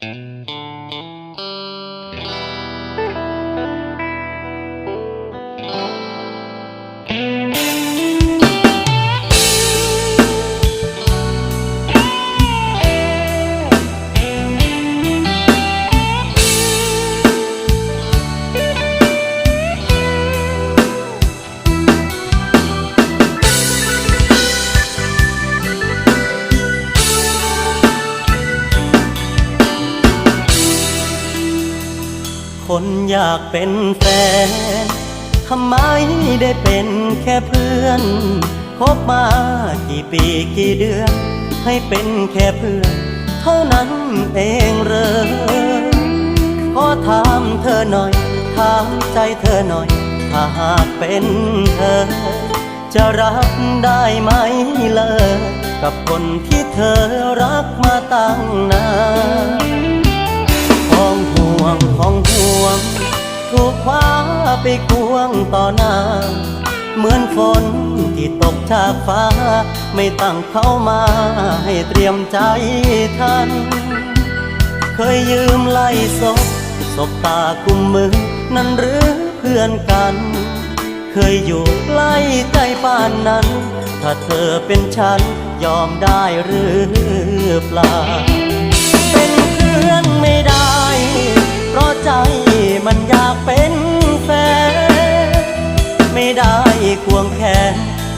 Mm-hmm. คนอยากเป็นแฟน ทำไมได้เป็นแค่เพื่อนคบมากี่ปีกี่เดือน ให้เป็นแค่เพื่อน เท่านั้นเองเหรอขอถามเธอหน่อย ถามใจเธอหน่อย ถ้าหากเป็นเธอ จะรับได้ไหมเลยกับคนที่เธอรักมาตั้งนาน ของห่วงของห่วง ถูกคว้าไปควงต่อหน้า เหมือนฝนที่ตกจากฟ้า ไม่ตั้งเขามาให้เตรียมใจทัน เคยยืมไล่ศพศพตากุมมือ นั่นหรือเพื่อนกัน เคยอยู่ใกล้ใจป่านนั้น ถ้าเธอเป็นฉันยอมได้หรือเปล่า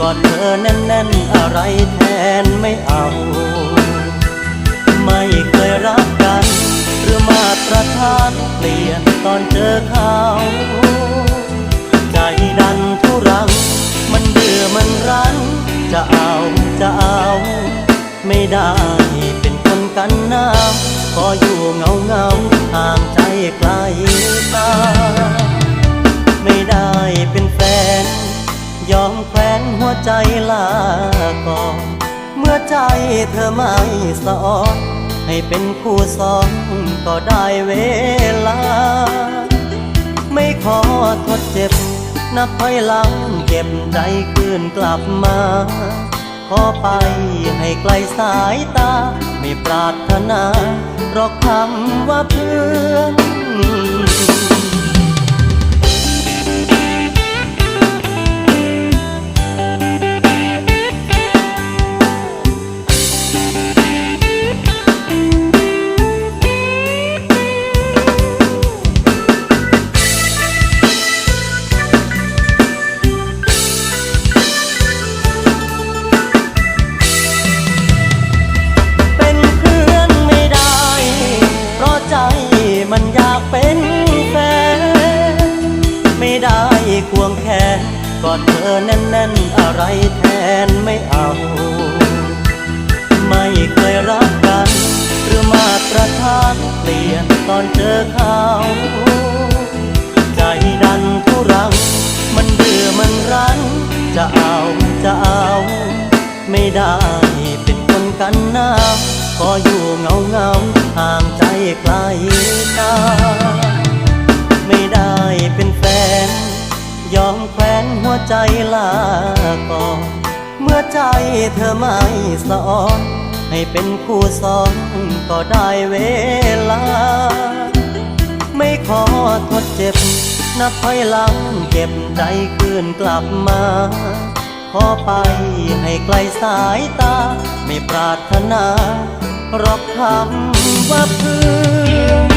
กอดเธอแน่นๆ อะไรแทนไม่เอา ไม่เคยรักกัน หรือมาตรฐานเปลี่ยนตอนเจอเขาใจดันทุรัง มันเบื่อมันรั้นจะเอาจะเอา ไม่ได้เป็นคนกันน้ำขออยู่เงาเงาห่างใจไกลตา ใจลาก่อน เมื่อใจเธอไม่สอน ให้เป็นคู่สอนก็ได้เวลา ไม่ขอทดเจ็บ นับถอยหลังเก็บใจคืนกลับมา ขอไปให้ไกลสายตา ไม่ปรารถนาหรอกคำว่าเพื่อน อดเธอแน่นๆ อะไรแทนไม่เอา ไม่เคยรักกัน หรือมาตรฐานเปลี่ยนตอนเจอเขาใจดันทุรัง มันเบื่อมันรั้น จะเอาจะเอา ไม่ได้เป็นคนกันหน้าขออยู่เงาเงาห่างใจไกลตา ใจลาก่อนเมื่อใจเธอไม่สอน ให้เป็นคู่สอนก็ได้เวลา ไม่ขอทดเจ็บ นับถอยหลังเก็บใจคืนกลับมา ขอไปให้ไกลสายตา ไม่ปรารถนาหรอกคำว่าเพื่อน